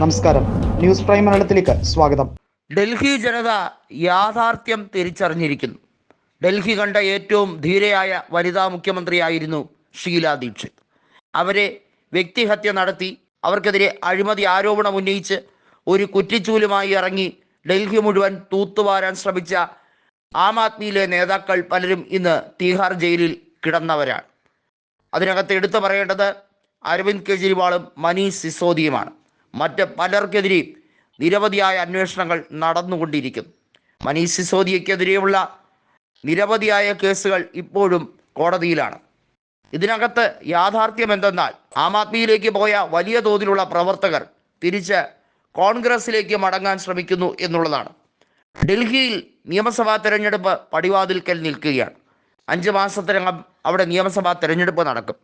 നമസ്കാരം. News prime മലയാളത്തിലേക്ക് സ്വാഗതം. ഡൽഹി ജനത യാഥാർത്ഥ്യം തിരിച്ചറിഞ്ഞിരിക്കുന്നു. ഡൽഹി കണ്ട ഏറ്റവും ധീരയായ വനിതാ മുഖ്യമന്ത്രിയായിരുന്നു ഷീല ദീക്ഷിത്. അവരെ വ്യക്തിഹത്യ നടത്തി അവർക്കെതിരെ അഴിമതി ആരോപണം ഉന്നയിച്ച് ഒരു കുറ്റിച്ചൂലുമായി ഇറങ്ങി ഡൽഹി മുഴുവൻ തൂത്തുവാരാൻ ശ്രമിച്ച ആം ആദ്മിയിലെ നേതാക്കൾ പലരും ഇന്ന് തീഹാർ ജയിലിൽ കിടന്നവരാണ്. അതിനകത്ത് എടുത്തു പറയേണ്ടത് അരവിന്ദ് കെജ്രിവാളും മനീഷ് സിസോദിയുമാണ്. മറ്റ് പലർക്കെതിരെയും നിരവധിയായ അന്വേഷണങ്ങൾ നടന്നുകൊണ്ടിരിക്കുന്നു മനീഷ് സിസോദിയക്കെതിരെയുള്ള നിരവധിയായ കേസുകൾ ഇപ്പോഴും കോടതിയിലാണ്. ഇതിനകത്ത് യാഥാർത്ഥ്യം എന്തെന്നാൽ ആം ആദ്മിയിലേക്ക് പോയ വലിയ തോതിലുള്ള പ്രവർത്തകർ തിരിച്ച് കോൺഗ്രസിലേക്ക് മടങ്ങാൻ ശ്രമിക്കുന്നു എന്നുള്ളതാണ്. ഡൽഹിയിൽ നിയമസഭാ തെരഞ്ഞെടുപ്പ് പടിവാതിൽക്കൽ നിൽക്കുകയാണ്. അഞ്ച് മാസത്തിനകം അവിടെ നിയമസഭാ തെരഞ്ഞെടുപ്പ് നടക്കും.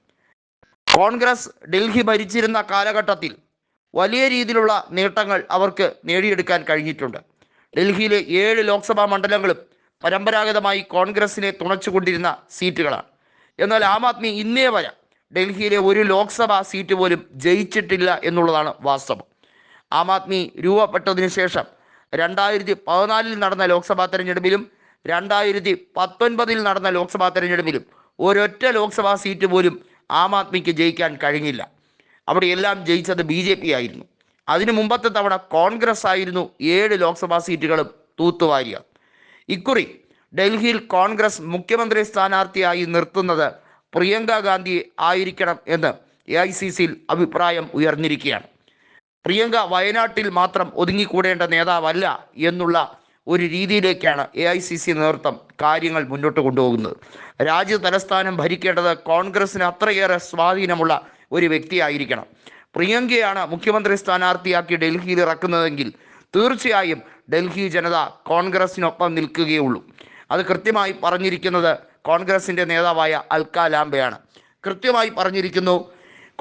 കോൺഗ്രസ് ഡൽഹി ഭരിച്ചിരുന്ന കാലഘട്ടത്തിൽ വലിയ രീതിയിലുള്ള നേട്ടങ്ങൾ അവർക്ക് നേടിയെടുക്കാൻ കഴിഞ്ഞിട്ടുണ്ട്. ഡൽഹിയിലെ ഏഴ് ലോക്സഭാ മണ്ഡലങ്ങളും പരമ്പരാഗതമായി കോൺഗ്രസിനെ തുണച്ചുകൊണ്ടിരുന്ന സീറ്റുകളാണ്. എന്നാൽ ആം ആദ്മി ഇന്നേ വരെ ഡൽഹിയിലെ ഒരു ലോക്സഭാ സീറ്റ് പോലും ജയിച്ചിട്ടില്ല എന്നുള്ളതാണ് വാസ്തവം. ആം ആദ്മി രൂപപ്പെട്ടതിനു ശേഷം രണ്ടായിരത്തി പതിനാലിൽ നടന്ന ലോക്സഭാ തെരഞ്ഞെടുപ്പിലും രണ്ടായിരത്തി പത്തൊൻപതിൽ നടന്ന ലോക്സഭാ തെരഞ്ഞെടുപ്പിലും ഒരൊറ്റ ലോക്സഭാ സീറ്റ് പോലും ആം ആദ്മിക്ക് ജയിക്കാൻ കഴിഞ്ഞില്ല. അവിടെയെല്ലാം ജയിച്ചത് ബി ജെ പി ആയിരുന്നു. അതിനു മുമ്പത്തെ തവണ കോൺഗ്രസ് ആയിരുന്നു ഏഴ് ലോക്സഭാ സീറ്റുകളും തൂത്തുവാരിയ. ഇക്കുറി ഡൽഹിയിൽ കോൺഗ്രസ് മുഖ്യമന്ത്രി സ്ഥാനാർത്ഥിയായി നിർത്തുന്നത് പ്രിയങ്ക ഗാന്ധി ആയിരിക്കണം എന്ന് എ ഐ സി സിയിൽ അഭിപ്രായം ഉയർന്നിരിക്കുകയാണ്. പ്രിയങ്ക വയനാട്ടിൽ മാത്രം ഒതുങ്ങിക്കൂടേണ്ട നേതാവല്ല എന്നുള്ള ഒരു രീതിയിലേക്കാണ് എ ഐ സി സി നേതൃത്വം കാര്യങ്ങൾ മുന്നോട്ട് കൊണ്ടുപോകുന്നത്. രാജ്യ തലസ്ഥാനം ഭരിക്കേണ്ടത് കോൺഗ്രസിന് അത്രയേറെ സ്വാധീനമുള്ള ഒരു വ്യക്തിയായിരിക്കണം. പ്രിയങ്കയാണ് മുഖ്യമന്ത്രി സ്ഥാനാർത്ഥിയാക്കി ഡൽഹിയിൽ ഇറക്കുന്നതെങ്കിൽ തീർച്ചയായും ഡൽഹി ജനത കോൺഗ്രസിനൊപ്പം നിൽക്കുകയുള്ളൂ. അത് കൃത്യമായി പറഞ്ഞിരിക്കുന്നത് കോൺഗ്രസിന്റെ നേതാവായ അൽക്ക ലാംബയാണ്. കൃത്യമായി പറഞ്ഞിരിക്കുന്നു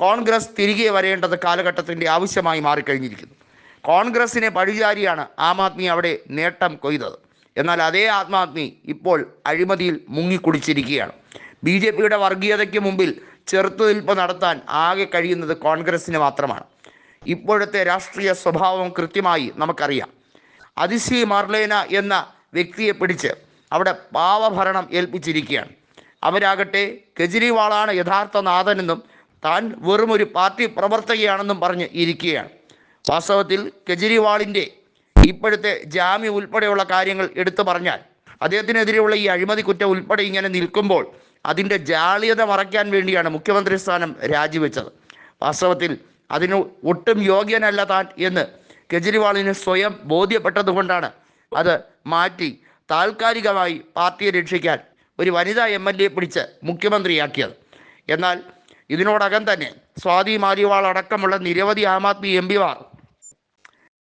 കോൺഗ്രസ് തിരികെ വരേണ്ടത് കാലഘട്ടത്തിന്റെ ആവശ്യമായി മാറിക്കഴിഞ്ഞിരിക്കുന്നു. കോൺഗ്രസിനെ പഴിചാരിയാണ് ആം ആദ്മി അവിടെ നേട്ടം കൊയ്തത്. എന്നാൽ അതേ ആം ആദ്മി ഇപ്പോൾ അഴിമതിയിൽ മുങ്ങിക്കുടിച്ചിരിക്കുകയാണ്. ബി ജെ പിയുടെ വർഗീയതയ്ക്ക് മുമ്പിൽ ചെറുത്തുനിൽപ്പ് നടത്താൻ ആകെ കഴിയുന്നത് കോൺഗ്രസ്സിന് മാത്രമാണ്. ഇപ്പോഴത്തെ രാഷ്ട്രീയ സ്വഭാവം കൃത്യമായി നമുക്കറിയാം. അതിശി മാർലേന എന്ന വ്യക്തിയെ പിടിച്ച് അവിടെ പാവഭരണം ഏൽപ്പിച്ചിരിക്കുകയാണ്. അവരാകട്ടെ കെജ്രിവാളാണ് യഥാർത്ഥ നാഥനെന്നും താൻ വെറും ഒരു പാർട്ടി പ്രവർത്തകയാണെന്നും പറഞ്ഞ് ഇരിക്കുകയാണ്. വാസ്തവത്തിൽ കെജ്രിവാളിന്റെ ഇപ്പോഴത്തെ ജാമ്യം ഉൾപ്പെടെയുള്ള കാര്യങ്ങൾ എടുത്തു പറഞ്ഞാൽ അദ്ദേഹത്തിനെതിരെയുള്ള ഈ അഴിമതി കുറ്റം ഉൾപ്പെടെ ഇങ്ങനെ നിൽക്കുമ്പോൾ അതിന്റെ ജാള്യത മറയ്ക്കാൻ വേണ്ടിയാണ് മുഖ്യമന്ത്രി സ്ഥാനം രാജിവെച്ചത്. വാസ്തവത്തിൽ അതിന് ഒട്ടും യോഗ്യനല്ല താൻ എന്ന് കെജ്രിവാളിന് സ്വയം ബോധ്യപ്പെട്ടതുകൊണ്ടാണ് അത് മാറ്റി താൽക്കാലികമായി പാർട്ടിയെ രക്ഷിക്കാൻ ഒരു വനിതാ എം എൽ എ പിടിച്ച് മുഖ്യമന്ത്രിയാക്കിയത്. എന്നാൽ ഇതിനോടകം തന്നെ സ്വാതി മാലിവാൾ അടക്കമുള്ള നിരവധി ആം ആദ്മി എം പിമാർ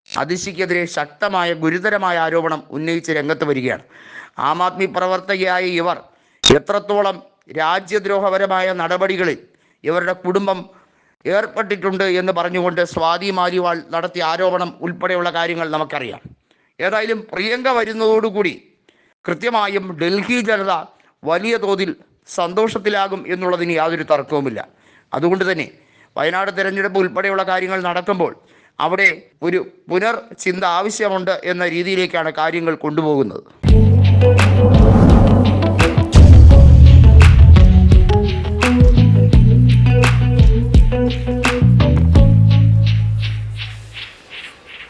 അതിശിക്കെതിരെ ശക്തമായ ഗുരുതരമായ ആരോപണം ഉന്നയിച്ച് രംഗത്ത് വരികയാണ്. ആം ആദ്മി പ്രവർത്തകയായ ഇവർ എത്രത്തോളം രാജ്യദ്രോഹപരമായ നടപടികളിൽ ഇവരുടെ കുടുംബം ഏർപ്പെട്ടിട്ടുണ്ട് എന്ന് പറഞ്ഞുകൊണ്ട് സ്വാതി മാലിവാൾ നടത്തിയ ആരോപണം ഉൾപ്പെടെയുള്ള കാര്യങ്ങൾ നമുക്കറിയാം. ഏതായാലും പ്രിയങ്ക വരുന്നതോടുകൂടി കൃത്യമായും ഡൽഹി ജനത വലിയ തോതിൽ സന്തോഷത്തിലാകും എന്നുള്ളതിന് യാതൊരു തർക്കവുമില്ല. അതുകൊണ്ട് തന്നെ വയനാട് തിരഞ്ഞെടുപ്പ് ഉൾപ്പെടെയുള്ള കാര്യങ്ങൾ നടക്കുമ്പോൾ അവിടെ ഒരു പുനർചിന്ത ആവശ്യമുണ്ട് എന്ന രീതിയിലേക്കാണ് കാര്യങ്ങൾ കൊണ്ടുപോകുന്നത്.